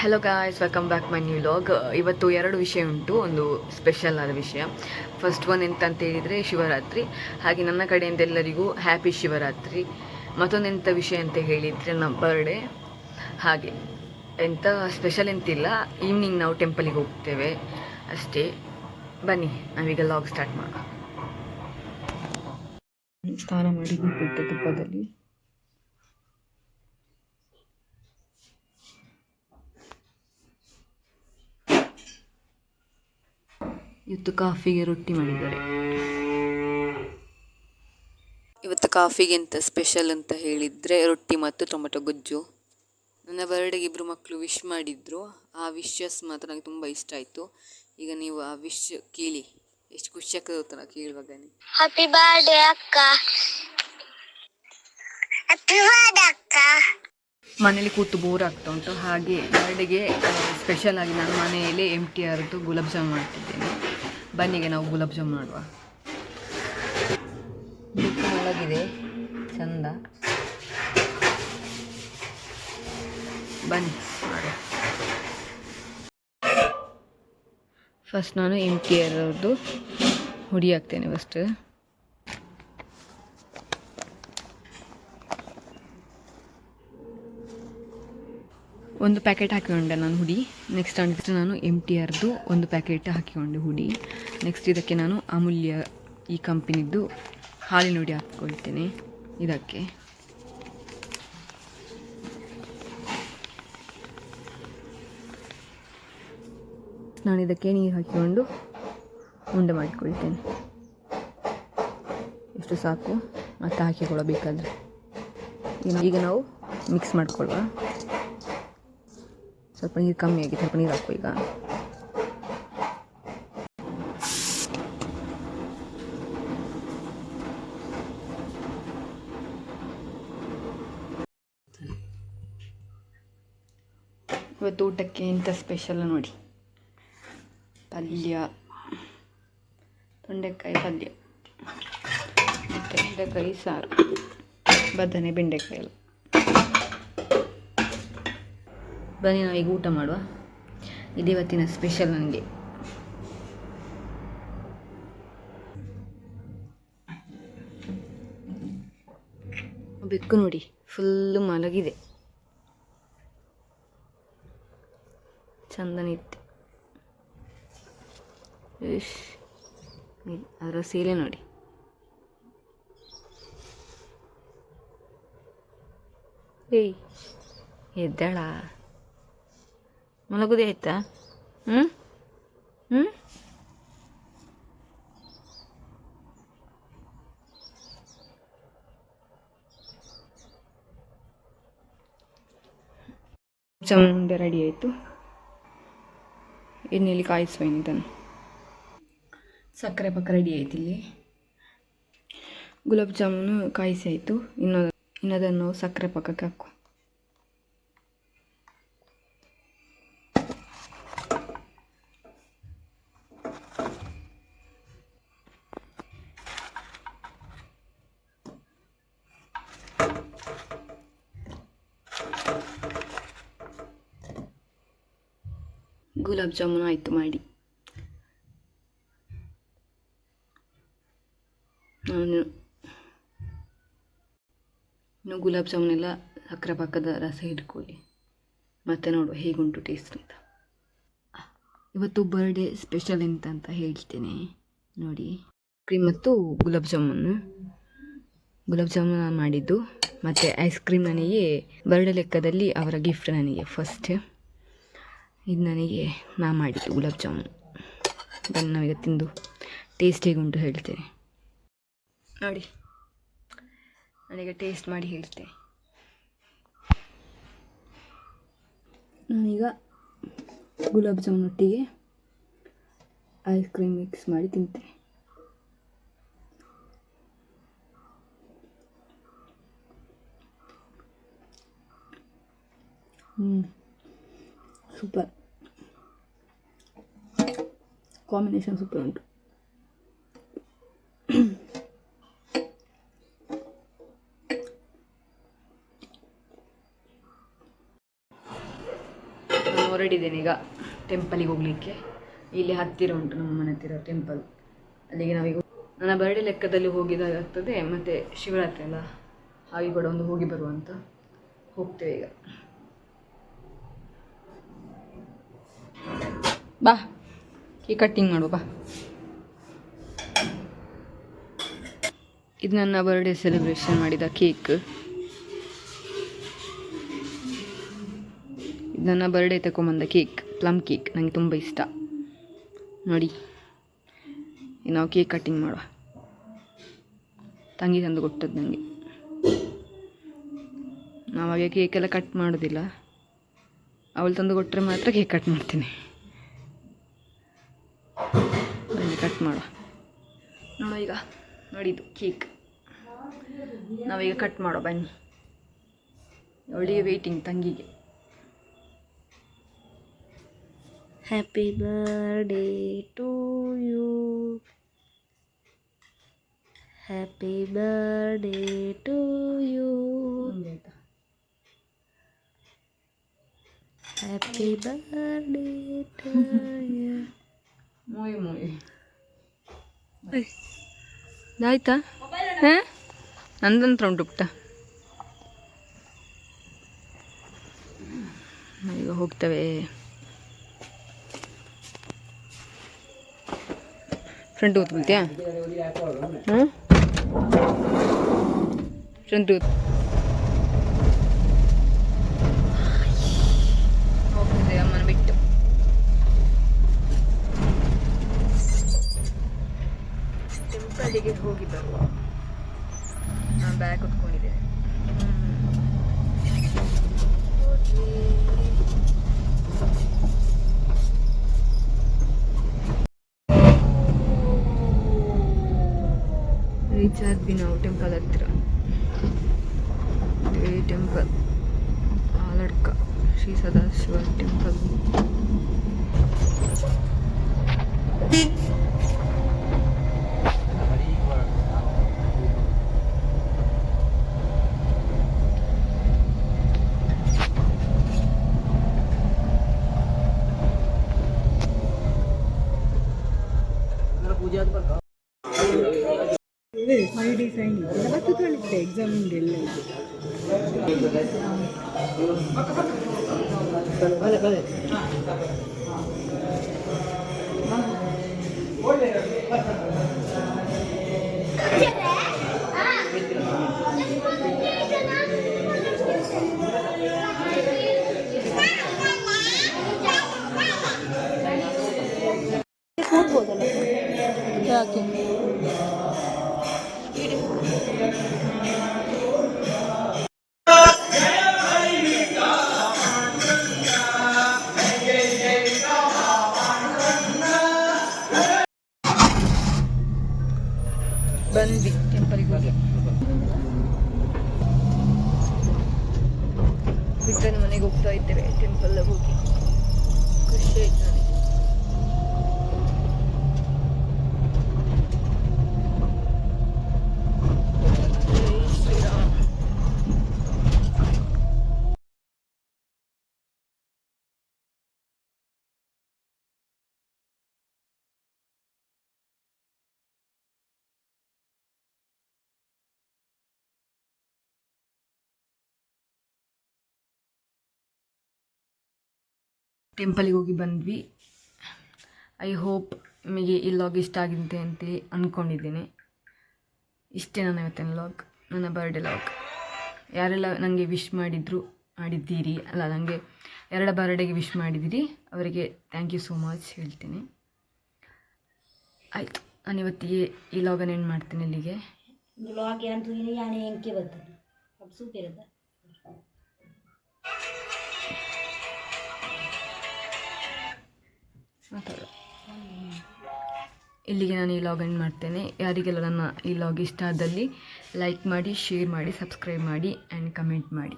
Hello guys welcome back my new vlog ಇವತ್ತು ಎರಡು ವಿಷಯ ಉಂಟು, ಒಂದು ಸ್ಪೆಷಲ್ ಆದ ವಿಷಯ. ಫಸ್ಟ್ ಒನ್ ಎಂತ ಅಂತ ಹೇಳಿದರೆ ಶಿವರಾತ್ರಿ. ಹಾಗೆ ನನ್ನ ಕಡೆಯಿಂದ ಎಲ್ಲರಿಗೂ ಹ್ಯಾಪಿ ಶಿವರಾತ್ರಿ. ಮತ್ತೊಂದೆಂಥ ವಿಷಯ ಅಂತ ಹೇಳಿದರೆ ನಮ್ಮ ಬರ್ಡೇ ಹಾಗೆ ಎಂಥ ಸ್ಪೆಷಲ್ ಎಂತಿಲ್ಲ. ಈವ್ನಿಂಗ್ ನಾವು ಟೆಂಪಲಿಗೆ ಹೋಗ್ತೇವೆ. ಅಷ್ಟೇ. ಬನ್ನಿ, ನಾವೀಗ ಲಾಗ್ ಸ್ಟಾರ್ಟ್ ಮಾಡೋಣ. ಸ್ನಾನ ಮಾಡಿ ತುಪ್ಪದಲ್ಲಿ. ಇವತ್ತು ಕಾಫಿಗೆ ರೊಟ್ಟಿ ಮಾಡಿದ್ದಾರೆ. ಇವತ್ತು ಕಾಫಿಗೆ ಅಂತ ಸ್ಪೆಷಲ್ ಅಂತ ಹೇಳಿದರೆ ರೊಟ್ಟಿ ಮತ್ತು ಟೊಮೆಟೊ ಗೊಜ್ಜು. ನನ್ನ ಬರ್ಡೇಗೆ ಇಬ್ಬರು ಮಕ್ಕಳು ವಿಶ್ ಮಾಡಿದ್ರು. ಆ ವಿಶಸ್ ಮಾತ್ರ ನನಗೆ ತುಂಬ ಇಷ್ಟ ಆಯಿತು. ಈಗ ನೀವು ಆ ವಿಶ್ ಕೇಳಿ. ಎಷ್ಟು ಖುಷಿ ಆಗ್ತದೆ ಗೊತ್ತಾ ಕೇಳುವಾಗ ಹ್ಯಾಪಿ ಬರ್ಡೇ ಅಕ್ಕ. ಹ್ಯಾಪಿ ಬರ್ಡೇ ಅಕ್ಕ. ಮನೇಲಿ ಕೂತು ಬೋರ್ ಆಗ್ತಾ ಉಂಟು. ಹಾಗೆ ಬರ್ಡೆಗೆ ಸ್ಪೆಷಲ್ ಆಗಿ ನಾನು ಮನೆಯಲ್ಲಿ ಎಂ ಟಿ ಆರ್ದು ಗುಲಾಬ್ ಜಾಮ್ ಮಾಡ್ತಿದ್ದೇನೆ. ಬನ್ನಿಗೆ ನಾವು ಗುಲಾಬ್ ಜಾಮೂನ್ ಮಾಡುವ. ಒಳಗಿದೆ ಚಂದ. ಬನ್ನಿ ಫಸ್ಟ್ ನಾನು ಇರೋದು ಹುಡಿ ಹಾಕ್ತೇನೆ ಫಸ್ಟ್ ಒಂದು ಪ್ಯಾಕೆಟ್ ಹಾಕಿಕೊಂಡೆ ನಾನು ಹುಡಿ. ನೆಕ್ಸ್ಟ್ ನೆಕ್ಸ್ಟ್ ನಾನು ಎಂ ಟಿ ಆರ್ದು ಒಂದು ಪ್ಯಾಕೆಟ್ ಹಾಕಿಕೊಂಡೆ ಹುಡಿ. ನೆಕ್ಸ್ಟ್ ಇದಕ್ಕೆ ನಾನು ಅಮೂಲ್ಯ ಈ ಕಂಪನಿದ್ದು ಹಾಲಿನ ಹುಡಿ ಹಾಕ್ಕೊಳ್ತೇನೆ. ಇದಕ್ಕೆ. ನಾನು ಇದಕ್ಕೆ ನೀರು ಹಾಕಿಕೊಂಡು ಉಂಡೆ ಮಾಡಿಕೊಳ್ತೇನೆ. ಎಷ್ಟು ಸಾಕು? ಮತ್ತೆ ಹಾಕಿಕೊಳ್ಳಬೇಕಾದ್ರೆ ಈಗ ನಾವು ಮಿಕ್ಸ್ ಮಾಡ್ಕೊಳ್ಳುವ ಸ್ವಲ್ಪ ನೀರು ಕಮ್ಮಿ ಆಗಿದೆ ಸ್ವಲ್ಪ ನೀರು ಹಾಕು ಈಗ ಇವತ್ತು ಊಟಕ್ಕೆ ಎಂಥ ಸ್ಪೆಷಲ್ ನೋಡಿ ಪಲ್ಯ ತೊಂಡೆಕಾಯಿ ಪಲ್ಯ ಮತ್ತು ಬೆಂಡೆಕಾಯಿ ಸಾರು ಬದನೆ ಬೆಂಡೆಕಾಯಿ ಎಲ್ಲ ಬನ್ನಿ ನಾವು ಈಗ ಊಟ ಮಾಡುವ. ಇದಿವತ್ತಿನ ಸ್ಪೆಷಲ್ ನನಗೆ. ಬೆಕ್ಕು ನೋಡಿ ಫುಲ್ಲು ಮಲಗಿದೆ. ಚಂದನಿತ್ತು ಅದರ ಸೀರೆ ನೋಡಿ. ಏಯ್, ಎದ್ದಾಳ. ಮಲಗುದೇ ಆಯ್ತಾ? ಹ್ಞೂ ಹ್ಞೂ ಜಾಮೂನ್ ರೆಡಿ ಆಯಿತು. ಎಣ್ಣೆಯಲ್ಲಿ ಕಾಯಿಸುವ ಇದನ್ನು. ಸಕ್ಕರೆ ಪಕ್ಕ ರೆಡಿ ಆಯ್ತು ಇಲ್ಲಿ. ಗುಲಾಬ್ ಜಾಮೂನು ಕಾಯಿಸಿ ಆಯಿತು. ಇನ್ನೊಂದು ಇನ್ನದನ್ನು ಸಕ್ಕರೆ ಪಕ್ಕಕ್ಕೆ ಹಾಕುವ. ಗುಲಾಬ್ ಜಾಮೂನು ಆಯಿತು ಮಾಡಿ. ನಾನು ಇನ್ನು ಗುಲಾಬ್ ಜಾಮೂನೆಲ್ಲ ಸಕ್ಕರೆ ಪಾಕದ ರಸ ಹಿಡ್ಕೊಳ್ಳಿ. ಮತ್ತೆ ನೋಡುವ ಹೇಗುಂಟು ಟೇಸ್ಟ್ ಅಂತ. ಇವತ್ತು ಬರ್ಡೇ ಸ್ಪೆಷಲ್ ಎಂತ ಅಂತ ಹೇಳ್ತೇನೆ. ನೋಡಿ ಕ್ರೀಮ್ ಮತ್ತು ಗುಲಾಬ್ ಜಾಮೂನು. ಗುಲಾಬ್ ಜಾಮೂನ್ ಮಾಡಿದ್ದು. ಮತ್ತು ಐಸ್ ಕ್ರೀಮ್ ನನಗೆ ಬರ್ಡೇ ಲೆಕ್ಕದಲ್ಲಿ ಅವರ ಗಿಫ್ಟ್ ನನಗೆ ಫಸ್ಟ್ ಇದು ನನಗೆ ನಾ ಮಾಡಿದ್ದು ಗುಲಾಬ್ ಜಾಮೂನ್. ಬನ್ನಿ, ನಾವೀಗ ತಿಂದು ಟೇಸ್ಟ್ ಹೇಗುಂಟು ಹೇಳ್ತೇನೆ. ನೋಡಿ, ನಾನೀಗ ಟೇಸ್ಟ್ ಮಾಡಿ ಹೇಳ್ತೇನೆ ನಾನೀಗ ಗುಲಾಬ್ ಜಾಮೂನ್ ಒಟ್ಟಿಗೆ ಐಸ್ ಕ್ರೀಮ್ ಮಿಕ್ಸ್ ಮಾಡಿ ತಿಂತೇನೆ ಹ್ಞೂ ಸೂಪರ್ ಕಾಂಬಿನೇಷನ್ ಸೂಪರ್ ಉಂಟು ಹೊರಟಿದ್ದೇನೆ ಈಗ ಟೆಂಪಲಿಗೆ ಹೋಗಲಿಕ್ಕೆ. ಇಲ್ಲಿ ಹತ್ತಿರ ಉಂಟು ನಮ್ಮ ಮನೆ ಹತ್ತಿರ ಟೆಂಪಲ್ ಅಲ್ಲಿಗೆ ನಾವೀಗ ನನ್ನ ಬರ್ಡೇ ಲೆಕ್ಕದಲ್ಲಿ ಹೋಗಿದಾಗ್ತದೆ, ಮತ್ತು ಶಿವರಾತ್ರಿ ಅಲ್ಲ, ಹಾಗೆ ಕೂಡ ಒಂದು ಹೋಗಿ ಬರುವಂತ ಹೋಗ್ತೇವೆ ಈಗ. ಬಾ. ಈ ಕಟ್ಟಿಂಗ್ ಮಾಡುವ ಬಾ. ಇದು ನನ್ನ ಬರ್ಡೇ ಸೆಲೆಬ್ರೇಷನ್ ಮಾಡಿದ ಕೇಕ್ ಇದು ನನ್ನ ಬರ್ಡೇ ತಗೊಂಬಂದ ಕೇಕ್ ಪ್ಲಮ್ ಕೇಕ್ ನನಗೆ ತುಂಬ ಇಷ್ಟ. ನೋಡಿ. ನಾವು ಕೇಕ್ ಕಟ್ಟಿಂಗ್ ಮಾಡುವ. ತಂಗಿ ತಂದು ಕೊಟ್ಟದ್ದು ನನಗೆ ನಾವಾಗೆ ಕೇಕೆಲ್ಲ ಕಟ್ ಮಾಡೋದಿಲ್ಲ. ಅವಳು ತಂದು ಕೊಟ್ಟರೆ ಮಾತ್ರ ಕೇಕ್ ಕಟ್ ಮಾಡ್ತೀನಿ ಬನ್ನಿ ಕಟ್ ಮಾಡುವ ನೋಡುವ ಈಗ ನೋಡಿದ್ದು ಕೇಕ್. ನಾವೀಗ ಕಟ್ ಮಾಡೋ ಬನ್ನಿ. ಅವಳಿಗೆ ವೆಯ್ಟಿಂಗ್ ತಂಗಿಗೆ. Happy birthday to you happy birthday to you happy birthday to you ಮೂಯ್ ಮೂಯ್ ಆಯ್ತಾ? ಹಾಂ? ನಂದಂತ್ರ ಉಂಟು ಪುಟ್ಟ ಈಗ ಹೋಗ್ತವೆ. ಫ್ರೆಂಡ್ ಕೂತ್ಕೊಳ್ತೀಯಾ ಹಾಂ ಫ್ರಂಟ್ ಕೂತ್ ಟೆಂಪಲಿಗೆ ಹೋಗಿ ಬರುವ. ನಾನು ಬ್ಯಾಗ್ ಕುತ್ಕೊಂಡಿದ್ದೇನೆ ರೀಚ್ ಆದ್ವಿ ನಾವು ಟೆಂಪಲ್ ಹತ್ರ. ಇದೇ ಟೆಂಪಲ್ ಆಲಡ್ಕ, ಶ್ರೀ ಸದಾಶಿವ ಟೆಂಪಲ್ இது ஃபைவ் டேஸ் ஆகி எல்லாத்துக்கும் எனக்கு எக்ஸாமிங் இல்லை கூட்போதல்ல ಬಂದ್ವಿ ಟೆಂಪಲಿಗೆ ಹೋಗಿ ಬಂದ್ವಿ. ಐ ಹೋಪ್ ನಿಮಗೆ ಈ ಲಾಗ್ ಇಷ್ಟ ಆಗಿದೆ ಅಂತ ಅಂದ್ಕೊಂಡಿದ್ದೀನಿ ಇಷ್ಟೇ ನನ್ನ ಇವತ್ತಿನ ಲಾಗ್ ನನ್ನ ಬರ್ಡೇ ಲಾಗ್ ಯಾರೆಲ್ಲ ನನಗೆ ವಿಶ್ ಮಾಡಿದ್ರು, ಮಾಡಿದ್ದೀರಿ, ಅಲ್ಲ ನನಗೆ ಎರಡು ಬರ್ಡೇಗೆ ವಿಶ್ ಮಾಡಿದ್ದೀರಿ, ಅವರಿಗೆ ಥ್ಯಾಂಕ್ ಯು ಸೋ ಮಚ್ ಹೇಳ್ತೀನಿ. ಆಯಿತು, ನಾನು ಇವತ್ತಿಗೆ ಈ ಲಾಗನ್ನು ಏನು ಮಾಡ್ತೀನಿ ಇಲ್ಲಿಗೆ ಲಾಗ್ ಏನು ಹೆಂಗೆ ಬರ್ತದೆ. ಸೂಪ್ ಇರುತ್ತೆ. ಇಲ್ಲಿಗೆ ನಾನು ಈ ಲಾಗ್ ಎಂಡ್ ಮಾಡ್ತೇನೆ. ಯಾರಿಗೆಲ್ಲ ನನ್ನ ಈ ಲಾಗ್ ಇಷ್ಟ ಆದಲ್ಲಿ ಲೈಕ್ ಮಾಡಿ ಶೇರ್ ಮಾಡಿ ಸಬ್ಸ್ಕ್ರೈಬ್ ಮಾಡಿ ಆ್ಯಂಡ್ ಕಮೆಂಟ್ ಮಾಡಿ.